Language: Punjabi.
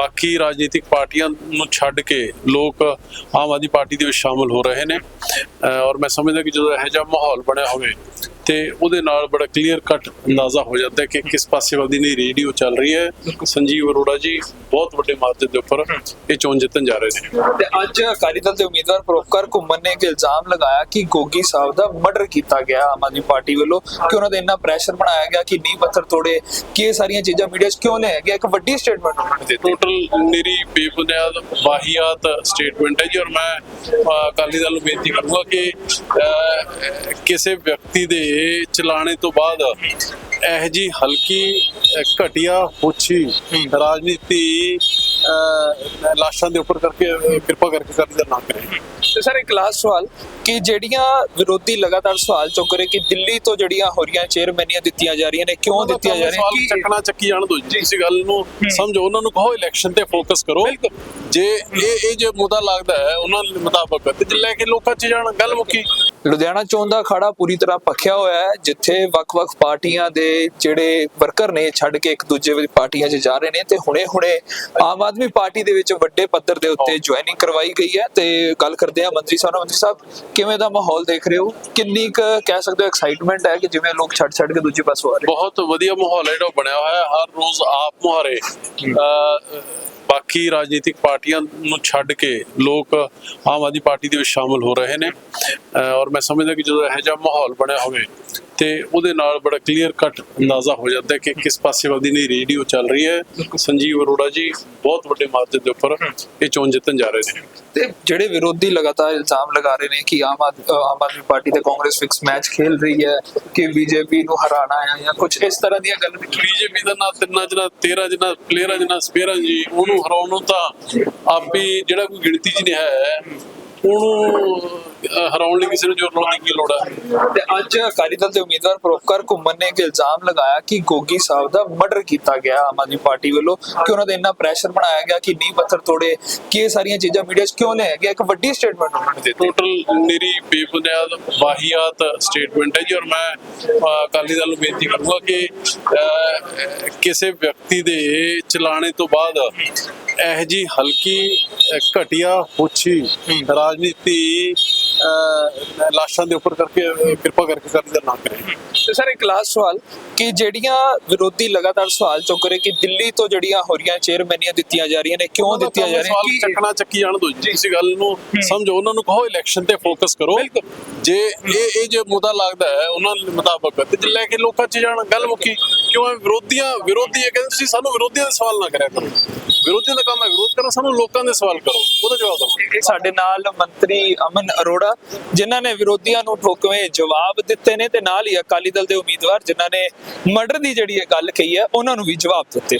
ਬਾਕੀ ਰਾਜਨੀਤਿਕ ਪਾਰਟੀਆਂ ਨੂੰ ਛੱਡ ਕੇ ਲੋਕ ਆਮ ਆਦਮੀ ਪਾਰਟੀ ਦੇ ਵਿੱਚ ਸ਼ਾਮਲ ਹੋ ਰਹੇ ਨੇ। ਔਰ ਮੈਂ ਸਮਝਦਾ ਕਿ ਜਦੋਂ ਇਹੋ ਜਿਹਾ ਮਾਹੌਲ ਬਣਿਆ ਹੋਵੇ ਤੇ ਉਹਦੇ ਨਾਲ ਬੜਾ ਕਲੀਅਰ ਕੱਟ ਅੰਦਾਜ਼ਾ ਹੋ ਜਾਂਦਾ ਹੈ ਕਿ ਕਿਸ ਪਾਸੇ ਵੱਲ ਦੀ ਨਹੀਂ ਰੇਡੀਓ ਚੱਲ ਰਹੀ ਹੈ। ਸੰਜੀਵ ਅਰੋੜਾ ਜੀ ਬਹੁਤ ਵੱਡੇ ਮਾਰਜਨ ਦੇ ਉੱਪਰ ਇਹ ਚੋਣ ਜਿੱਤਣ ਜਾ ਰਹੇ ਨੇ। ਤੇ ਅੱਜ ਅਕਾਲੀ ਦਲ ਦੇ ਉਮੀਦਵਾਰ ਪ੍ਰੋਕਰ ਘੁੰਮਣ ਨੇ ਇੱਕ ਇਲਜ਼ਾਮ ਲਗਾਇਆ ਕਿ ਗੋਗੀ ਸਾਹਿਬ ਦਾ ਮਰਡਰ ਕੀਤਾ ਗਿਆ ਆਮ ਆਦਮੀ ਪਾਰਟੀ ਵੱਲੋਂ ਕਿ ਉਹਨਾਂ ਦੇ ਇੰਨਾ ਪ੍ਰੈਸ਼ਰ ਬਣਾਇਆ ਗਿਆ ਕਿ ਨੀਂਹ ਪੱਥਰ ਤੋੜੇ ਕਿ ਇਹ ਸਾਰੀਆਂ ਚੀਜ਼ਾਂ ਮੀਡੀਆ 'ਚ ਕਿਉਂ ਲਿਆਇਆ ਗਿਆ? ਇੱਕ ਵੱਡੀ ਸਟੇਟਮੈਂਟ ਉਹਨਾਂ ਨੇ ਦਿੱਤੀ। ਟੋਟਲ ਮੇਰੀ ਬੇਬੁਨਿਆਦ ਵਾਹੀਆਤ ਸਟੇਟਮੈਂਟ ਹੈ ਜੀ ਔਰ ਮੈਂ ਅਕਾਲੀ ਦਲ ਨੂੰ ਬੇਨਤੀ ਕਰੂੰਗਾ ਕਿ ਕਿਸੇ ਵਿਅਕਤੀ ਦੇ ਚਲਾਣੇ ਤੋਂ ਬਾਅਦ ਇਹ ਜੀ ਹਲਕੀ ਘਟੀਆ ਪੁੱਛੀ ਰਾਜਨੀਤੀ ਲਾਸ਼ਾਂ ਦੇ ਉੱਪਰ ਕਰਕੇ ਕਿਰਪਾ ਕਰਕੇ ਅਕਾਲੀ ਦਲ ਨਾ ਕਰੇ। ਤੇ ਸਰ ਇੱਕ ਲਾਸਟ ਸਵਾਲ ਕਿ ਜਿਹੜੀਆਂ ਵਿਰੋਧੀ ਲਗਾਤਾਰ ਸਵਾਲ ਚੁੱਕ ਰਹੇ ਕਿ ਦਿੱਲੀ ਤੋਂ ਜਿਹੜੀਆਂ ਹੋਰੀਆਂ ਚੇਅਰਮੈਨੀਆਂ ਦਿੱਤੀਆਂ ਜਾ ਰਹੀਆਂ ਨੇ ਕਿਉਂ ਦਿੱਤੀਆਂ ਜਾ ਰਹੀਆਂ ਕੀ ਚੱਕਣਾ ਚੱਕੀ ਜਾਣ ਦੋ ਜੀ। ਇਸ ਗੱਲ ਨੂੰ ਸਮਝੋ ਉਹਨਾਂ ਨੂੰ ਕਹੋ ਇਲੈਕਸ਼ਨ ਤੇ ਫੋਕਸ ਕਰੋ। ਜੇ ਇਹ ਇਹ ਜੇ ਮੁੱਦਾ ਲੱਗਦਾ ਹੈ ਉਹਨਾਂ ਦੇ ਮੁਤਾਬਕ ਤੇ ਲੈ ਕੇ ਲੋਕਾਂ 'ਚ ਜਾਣ ਗੱਲ ਮੁੱਕੀ। ਲੁਧਿਆਣਾ ਚੋਣ ਦਾ ਅਖਾੜਾ ਪੂਰੀ ਤਰ੍ਹਾਂ ਪੱਖਿਆ ਹੋਇਆ ਹੈ ਜਿੱਥੇ ਵੱਖ-ਵੱਖ ਪਾਰਟੀਆਂ ਦੇ ਜਿਹੜੇ ਵਰਕਰ ਨੇ ਛੱਡ ਕੇ ਇੱਕ ਦੂਜੇ ਵਿੱਚ ਪਾਰਟੀਆਂ 'ਚ ਜਾ ਰਹੇ ਨੇ ਤੇ ਹੁਣੇ-ਹੁਣੇ ਆਮ ਆਦਮੀ ਪਾਰਟੀ ਦੇ ਵਿੱਚ ਵੱਡੇ ਪੱਧਰ ਦੇ ਉੱਤੇ ਜੁਆਇਨਿੰਗ ਕਰਵਾਈ ਗਈ ਹੈ ਤੇ ਗੱਲ ਕਰਦੇ ਹਾਂ ਮੰਤਰੀ ਸਾਹਿਬ ਨਾਲ। ਮੰਤਰੀ ਸਾਹਿਬ ਕਿਵੇਂ ਦਾ ਮਾਹੌਲ ਦੇਖ ਰਹੇ ਹੋ? ਕਿੰਨੀ ਕੁ ਕਹਿ ਸਕਦੇ ਹੋ ਐਕਸਾਈਟਮੈਂਟ ਹੈ ਕਿ ਜਿਵੇਂ ਲੋਕ ਛੱਡ-ਛੱਡ ਕੇ ਦੂਜੇ ਪਾਸੋਂ ਆ ਰਹੇ ਬਹੁਤ ਵਧੀਆ ਮਾਹੌਲ ਹੈ ਜਿਹੜਾ ਬਣਿਆ ਹੋਇਆ ਹੈ ਹਰ ਰੋਜ਼ ਆਪ ਮੁਹਾਰੇ। ਬਾਕੀ ਰਾਜਨੀਤਿਕ ਪਾਰਟੀਆਂ ਨੂੰ ਛੱਡ ਕੇ ਲੋਕ ਆਮ ਆਦਮੀ ਪਾਰਟੀ ਦੇ ਵਿੱਚ ਸ਼ਾਮਲ ਹੋ ਰਹੇ ਨੇ। ਔਰ ਮੈਂ ਸਮਝਦਾ ਕਿ ਜਦੋਂ ਇਹੋ ਜਿਹਾ ਮਾਹੌਲ ਬਣਿਆ ਹੋਵੇ ਤੇ ਉਹਦੇ ਨਾਲ ਬੜਾ ਕਲੀਅਰ ਕੱਟ ਅੰਦਾਜ਼ਾ ਹੋ ਜਾਂਦਾ ਹੈ ਕਿ ਕਿਸ ਪਾਸੇ ਵੱਲ ਦੀ ਨਹੀਂ ਰੇਡੀਓ ਚੱਲ ਰਹੀ ਹੈ। ਸੰਜੀਵ ਅਰੋੜਾ ਜੀ ਬਹੁਤ ਵੱਡੇ ਮਾਰਜਨ ਦੇ ਉੱਪਰ ਇਹ ਚੋਣ ਜਿੱਤਣ ਜਾ ਰਹੇ ਨੇ। ਤੇ ਜਿਹੜੇ ਵਿਰੋਧੀ ਲਗਾਤਾਰ ਇਲਜ਼ਾਮ ਲਗਾ ਰਹੇ ਨੇ ਕਿ ਆਮ ਆਦਮੀ ਪਾਰਟੀ ਤੇ ਕਾਂਗਰਸ ਫਿਕਸ ਮੈਚ ਖੇਲ ਰਹੀ ਹੈ ਕਿ ਬੀਜੇਪੀ ਨੂੰ ਹਰਾਣਾ ਹੈ ਜਾਂ ਕੁਝ ਇਸ ਤਰ੍ਹਾਂ ਦੀਆਂ ਗੱਲਾਂ ਬੀਜੇਪੀ ਦਾ ਨਾ ਤਿੰਨਾਂ ਨਾ 13 ਚ ਨਾ ਪਲੇਅਰਾਂ ਨਾ ਸਪੇਅਰਾਂ ਜੀ ਉਹਨੂੰ ਹਰਾਉਣ ਨੂੰ ਤਾਂ ਆਪੀ ਜਿਹੜਾ ਕੋਈ ਗਿਣਤੀ ਚ ਨਹੀਂ ਹੈ ਉਹਨੂੰ ਹਰਾਉਣ ਲਈ ਕਿਸੇ ਨੂੰ ਜ਼ੋਰ ਲਾਉਣ ਦੀ ਕੀ ਲੋੜ ਹੈ ਤੇ ਅੱਜ ਅਕਾਲੀ ਦਲ ਦੇ ਉਮੀਦਵਾਰ ਪ੍ਰੋਕਰ ਘੁੰਮਣ ਨੇ ਇੱਕ ਇਲਜ਼ਾਮ ਲਗਾਇਆ ਕਿ ਗੋਗੀ ਸਾਹਿਬ ਦਾ ਮਰਡਰ ਕੀਤਾ ਗਿਆ ਆਮ ਆਦਮੀ ਪਾਰਟੀ ਵੱਲੋਂ ਕਿ ਉਹਨਾਂ ਦੇ ਇੰਨਾ ਪ੍ਰੈਸ਼ਰ ਬਣਾਇਆ ਗਿਆ ਕਿ ਨੀਂਹ ਪੱਥਰ ਤੋੜੇ ਕਿ ਇਹ ਸਾਰੀਆਂ ਚੀਜ਼ਾਂ ਮੀਡੀਆ 'ਚ ਕਿਉਂ ਲਿਆਇਆ ਗਿਆ? ਇੱਕ ਵੱਡੀ ਸਟੇਟਮੈਂਟ ਉਹਨਾਂ ਨੇ ਦਿੱਤੀ। ਟੋਟਲ ਮੇਰੀ ਬੇਬੁਨਿਆਦ ਵਾਹੀਆਤ ਸਟੇਟਮੈਂਟ ਹੈ ਜੀ ਔਰ ਮੈਂ ਅਕਾਲੀ ਦਲ ਨੂੰ ਬੇਨਤੀ ਕਰੂੰਗਾ ਕਿ ਕਿਸੇ ਵਿਅਕਤੀ ਦੇ ਚਲਾਣੇ ਤੋਂ ਬਾਅਦ ਇਹ ਜੀ ਹਲਕੀ ਘਟੀਆ ਪੁੱਛੀ ਰਾਜਨੀਤੀ ਲਾਸ਼ਾਂ ਦੇ ਉੱਪਰ ਕਰਕੇ ਕਿਰਪਾ ਕਰਕੇ ਦਲ ਨਾ ਕਰੇ ਤੇ ਸਰ ਇੱਕ ਲਾਸਟ ਸਵਾਲ ਕਿ ਜਿਹੜੀਆਂ ਵਿਰੋਧੀ ਲਗਾਤਾਰ ਸਵਾਲ ਚੁੱਕ ਰਹੇ ਕਿ ਦਿੱਲੀ ਤੋਂ ਜਿਹੜੀਆਂ ਹੋਰੀਆਂ ਚੇਅਰਮੈਨੀਆਂ ਦਿੱਤੀਆਂ ਜਾ ਰਹੀਆਂ ਨੇ ਕਿਉਂ ਦਿੱਤੀਆਂ ਜਾ ਰਹੀਆਂ ਕੀ ਚੱਕਣਾ ਚੱਕੀ ਜਾਣ ਦੋ ਜੀ। ਇਸ ਗੱਲ ਨੂੰ ਸਮਝੋ ਉਹਨਾਂ ਨੂੰ ਕਹੋ ਇਲੈਕਸ਼ਨ ਤੇ ਫੋਕਸ ਕਰੋ। ਜੇ ਇਹ ਇਹ ਜੇ ਮੁੱਦਾ ਲੱਗਦਾ ਹੈ, ਉਹਨਾਂ ਦੇ ਮੁਤਾਬਕ, ਤੇ ਲੈ ਕੇ ਲੋਕਾਂ 'ਚ ਜਾਣ, ਗੱਲ ਮੁੱਕੀ, ਕਿਉਂ ਵਿਰੋਧੀਆਂ, ਵਿਰੋਧੀ ਇਹ ਕਹਿੰਦੇ ਤੁਸੀਂ ਸਾਨੂੰ ਵਿਰੋਧੀਆਂ ਦੇ ਸਵਾਲ ਨਾ ਕਰਿਆ ਕਰੋ। ਵਿਰੋਧੀਆਂ ਦਾ ਕੰਮ ਹੈ ਵਿਰੋਧ ਕਰੋ ਸਾਨੂੰ ਲੋਕਾਂ ਦੇ ਸਵਾਲ ਕਰੋ। ਉਹਦਾ ਜਵਾਬ ਦਿਓ। ਸਾਡੇ ਨਾਲ ਮੰਤਰੀ ਅਮਨ ਅਰੋੜਾ, ਜਿਨ੍ਹਾਂ ਨੇ ਵਿਰੋਧੀਆਂ ਨੂੰ ਠੋਕਵੇਂ ਜਵਾਬ ਦਿੱਤੇ ਨੇ, ਤੇ ਨਾਲ ਹੀ ਅਕਾਲੀ ਦਲ ਦੇ ਉਮੀਦਵਾਰ, ਜਿਨ੍ਹਾਂ ਨੇ ਮਰਡਰ ਦੀ ਜਿਹੜੀ ਇਹ ਗੱਲ ਕਹੀ ਹੈ, ਉਹਨਾਂ ਨੂੰ ਵੀ ਜਵਾਬ ਦਿੱਤੇ।